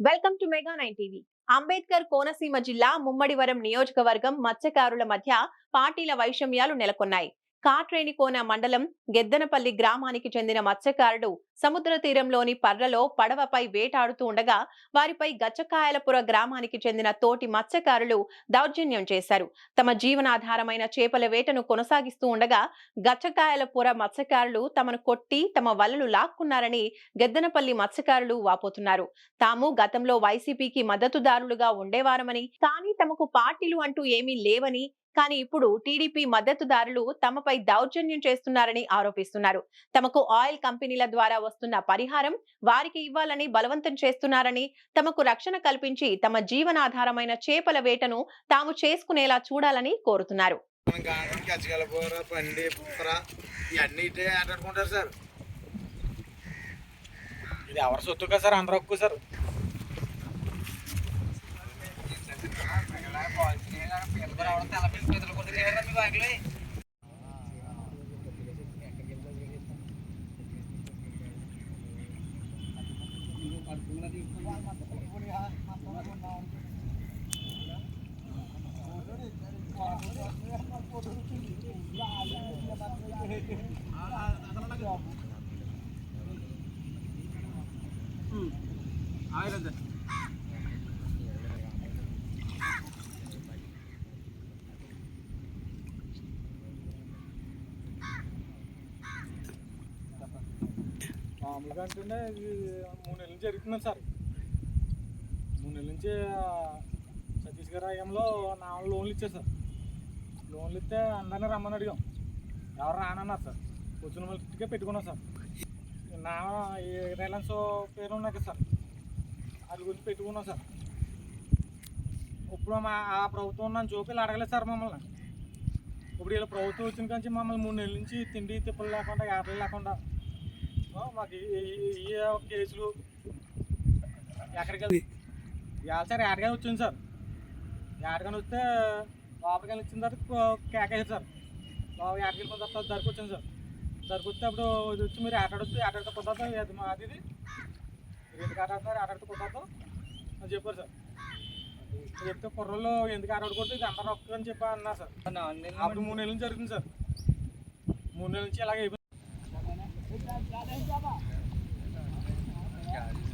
Welcome to Mega nine TV. Ambedkar Konaseema జిల్లా ముమ్మడివరం నియోజకవర్గం మత్స్యకారుల మధ్య పార్టీల వైషమ్యాలు నెలకొన్నాయి. కాట్రేణికోన మండలం గెద్దనపల్లి గ్రామానికి చెందిన మత్స్యకారుడు సముద్ర తీరంలోని పర్రలో పడవపై వేటాడుతూ ఉండగా వారిపై గచ్చకాయలపుర గ్రామానికి చెందిన తోటి మత్స్యకారులు దౌర్జన్యం చేశారు. తమ జీవనాధారమైన చేపల వేటను కొనసాగిస్తూ ఉండగా గచ్చకాయలపుర మత్స్యకారులు తమను కొట్టి తమ వలలు లాక్కున్నారని గెద్దనపల్లి మత్స్యకారులు వాపోతున్నారు. తాము గతంలో వైసీపీకి మద్దతుదారులుగా ఉండేవారమని కానీ తమకు పార్టీలు అంటూ ఏమీ లేవని కానీ ఇప్పుడు టీడీపీ మద్దతుదారులు తమపై దౌర్జన్యం చేస్తున్నారని ఆరోపిస్తున్నారు. తమకు ఆయిల్ కంపెనీల ద్వారా వస్తున్న పరిహారం వారికి ఇవ్వాలని బలవంతం చేస్తున్నారని తమకు రక్షణ కల్పించి తమ జీవనాధారమైన చేపల వేటను తాము చేసుకునేలా చూడాలని కోరుతున్నారు. ఇది ఎవరి సొత్తు కదా సార్? అందరూ సార్. సార్ మామూలుగా అంటే ఇది మూడు నెలల నుంచి జరుగుతున్నాను సార్. మూడు నెలల నుంచి ఆ, సతీష్ హయాంలో నా లోన్లు ఇచ్చారు సార్. లోన్లు ఇస్తే అందరినీ రమ్మని అడిగాం. ఎవరు రానన్నారు సార్. వచ్చిన వాళ్ళకే పెట్టుకున్నాం సార్. నా రిలయన్స్ పేరు ఉన్నాయి కదా సార్. అది గురించి పెట్టుకున్నాం సార్. ఇప్పుడు మా ఆ ప్రభుత్వం నన్ను చూపిల్లు అడగలేదు సార్ మమ్మల్ని. ఇప్పుడు వీళ్ళ ప్రభుత్వం వచ్చిన కానీ మమ్మల్ని మూడు నెలల నుంచి తిండి తిప్పలు లేకుండా యాటలు లేకుండా మాకు ఈ కేసులు ఎక్కడికి వెళ్తే ఇవాళ సార్ ఏటగా వచ్చింది సార్. ఏటగాని వస్తే లోపలికి వచ్చిన తర్వాత కేకేసారు సార్. బాబు వెళ్ళిన తర్వాత ధరకు వచ్చింది సార్. ధరకు వస్తే అప్పుడు ఇది వచ్చి మీరు ఆటాడొచ్చు ఆటాడితే కుదరదు అది ఇది. మీరు ఎందుకు ఆటాడుతున్నారు ఆటాడితే కుదరదు అని చెప్పారు సార్. చెప్తే కుర్రలు ఎందుకు ఆటాడకూడదు ఇది అందరూ ఒక్క అని చెప్పి అన్నారు సార్. అప్పుడు మూడు నెలల నుంచి జరుగుతుంది సార్. మూడు నెలల నుంచి అలాగే Thank you.